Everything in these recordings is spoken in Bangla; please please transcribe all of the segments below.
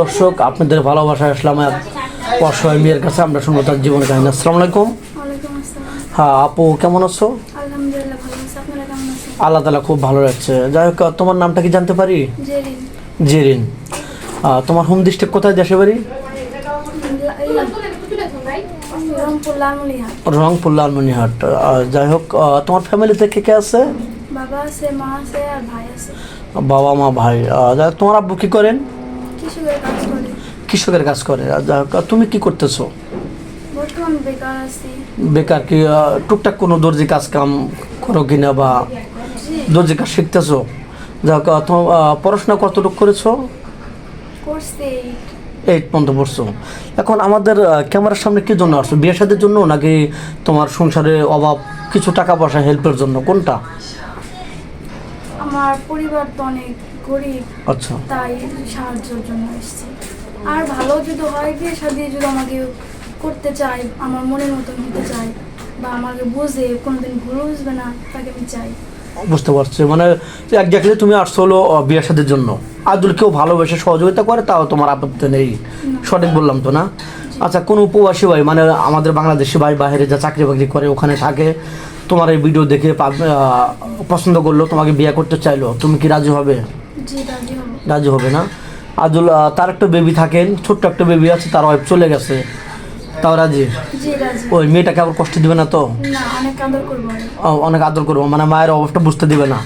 দর্শক আপনাদের ভালোবাসায় আসলাম অসহায় মেয়ের কাছে। আমরা শুনব তার জীবন কাহিনী। আসসালামু আলাইকুম। হ্যাঁ আপু কেমন আছো? আল্লাহ তালা খুব ভালো লাগছে যাই হোক তোমার নামটা কি জানতে পারি? জেরিন। তোমার হোম ডিস্ট্রিক্ট কোথায় দেশে বাড়ি? রংপুর লালমনিহাট যাই হোক তোমার ফ্যামিলিতে কে কে আছে? বাবা আছে মা আছে আর ভাই আছে। বাবা মা ভাই। যাই হোক তোমার আব্বু কি করেন? কৃষকের কাজ করে। কৃষকের কাজ করে। হোক তুমি কি করতেছো? বর্তমান বেকার আছি। বেকার কি টুকটাক কোনো দর্জি কাজ কাম করো কিনা বা দর্জি কাজ শিখতেছো? তোমার পড়াশোনা কতটুকু করেছ? করছি এইট পর্যন্ত পড়ছো। এখন আমাদের ক্যামেরার সামনে কি জন্য আসছো? বিয়ে সাদের জন্য নাকি তোমার সংসারে অভাব কিছু টাকা পয়সা হেল্পের জন্য? কোনটা? আমার পরিবার তো অনেক গরিব আচ্ছা। তাই সাহায্যের জন্য এসেছি। আর ভালো যদি হয় বিয়ে শাদি যদি আমাকে করতে চাই আমার মনের মতন হতে চাই বা আমাকে বুঝে কোনোদিন ভুল বুঝবে না তাকে আমি চাই। বুঝতে পারছি। মানে একজাক্টলি তুমি আসছো হলো আহ, বিয়ে সাদের জন্য। আর যদি কেউ ভালোবেসে সহযোগিতা করে তাও তোমার আপত্তি নেই। সঠিক বললাম তো না? আচ্ছা কোন উপবাসী ভাই মানে আমাদের বাংলাদেশি ভাই বাইরে যা চাকরি বাকরি করে ওখানে থাকে তোমার এই ভিডিও দেখে পছন্দ করল তোমাকে বিয়ে করতে চাইলো তুমি কি রাজি হবে? রাজি হবে। না? আদুল তার একটা বেবি থাকেন ছোট্ট একটা বেবি আছে তার ওয়াইফ চলে গেছে। তাও রাজি? ওই মেয়েটাকে আবার কষ্ট দিবে না তো? অনেক আদর করব মানে মায়ের অবস্থা বুঝতে দিবে না।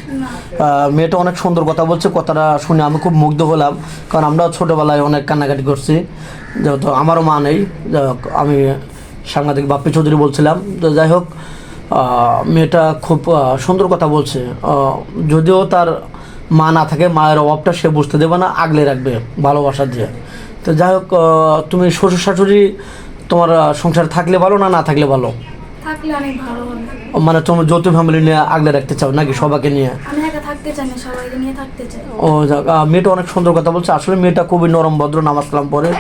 মেয়েটা অনেক সুন্দর কথা বলছে কথাটা শুনে আমি খুব মুগ্ধ হলাম কারণ আমরাও ছোটোবেলায় অনেক কান্নাকাটি করছি। যেহেতু আমারও মা নেই যাই হোক, আমি সাংবাদিক বাপ্পি চৌধুরী বলছিলাম। তো যাই হোক মেয়েটা খুব সুন্দর কথা বলছে। যদিও তার মা না থাকে মায়ের অভাবটা সে বুঝতে দেবে না আগলে রাখবে ভালোবাসা দিয়ে তো যাই হোক তুমি শ্বশুর শাশুড়ি তোমার সংসার থাকলে ভালো না না থাকলে ভালো? থাকলে অনেক ভালো মানে তোমার যৌথ ফ্যামিলি নিয়ে আগলে রাখতে চাও নাকি সবাইকে নিয়ে? আমি একা থাকতে চাই না সবাইকে নিয়ে থাকতে চাই। ও মেয়েটা অনেক সুন্দর কথা বলছে। আসলে মেয়েটা খুবই নরম ভদ্র নামাজ কালাম পড়ে।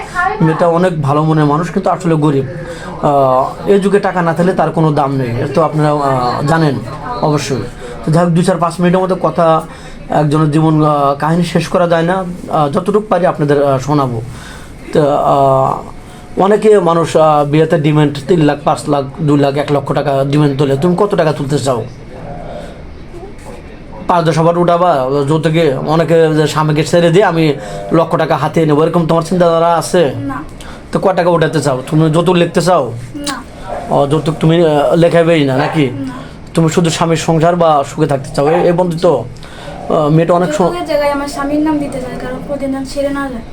মেয়েটা অনেক ভালো মনের মানুষ কিন্তু আসলে গরিব। এই যুগে টাকা না থাকলে তার কোনো দাম নেই। তো আপনারা জানেন অবশ্যই। তো যাই হোক দুই চার পাঁচ মিনিটের মধ্যে কথা একজনের জীবন কাহিনী শেষ করা যায় না। যতটুকু পারি আপনাদের শোনাবো। তো অনেকে মানুষ বিয়েতে ডিমান্ড তিন লাখ পাঁচ লাখ দুই লাখ এক লক্ষ টাকা ডিমান্ড তোলে। তুমি কত টাকা তুলতে চাও? পাঁচ দশ হাজার উঠাবা যৌতুকে অনেকে স্বামীকে ছেড়ে দিয়ে আমি লক্ষ টাকা হাতিয়ে নেব এরকম তোমার চিন্তাধারা আছে? তো ক টাকা উঠাতে চাও? তুমি যৌতুক লিখতে চাও? ও যৌতুক তুমি লেখাবেই না নাকি? তুমি শুধু স্বামীর সংসার বা সুখে থাকতে চাও? এই- বন্ধু তো। মেয়েটা অনেক জায়গায় আমার স্বামীর নাম দিতে চাই কারণ প্রতিদিন ছেড়ে না যায়।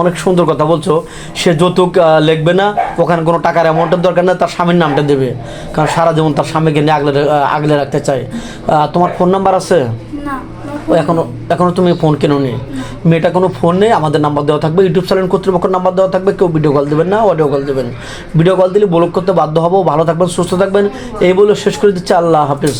অনেক সুন্দর কথা বলছো। সে যৌতুক লিখবে না ওখানে কোনো টাকার অ্যামাউন্টের দরকার নেই তার স্বামীর নামটা দেবে। কারণ সারা জীবন তার স্বামীকে নিয়ে আগলে আগলে রাখতে চায়। তোমার ফোন নাম্বার আছে? না ও এখনও এখনও তুমি ফোন কেন নি মেয়েটা কোনো ফোন নেই আমাদের নাম্বার দেওয়া থাকবে ইউটিউব চ্যানেল কর্তৃপক্ষের নাম্বার দেওয়া থাকবে কেউ ভিডিও কল দেবেন না অডিও কল দেবেন। ভিডিও কল দিলে ব্লক করতে বাধ্য হব ভালো থাকবেন সুস্থ থাকবেন। এই বলে শেষ করে দিচ্ছে আল্লাহ হাফিজ।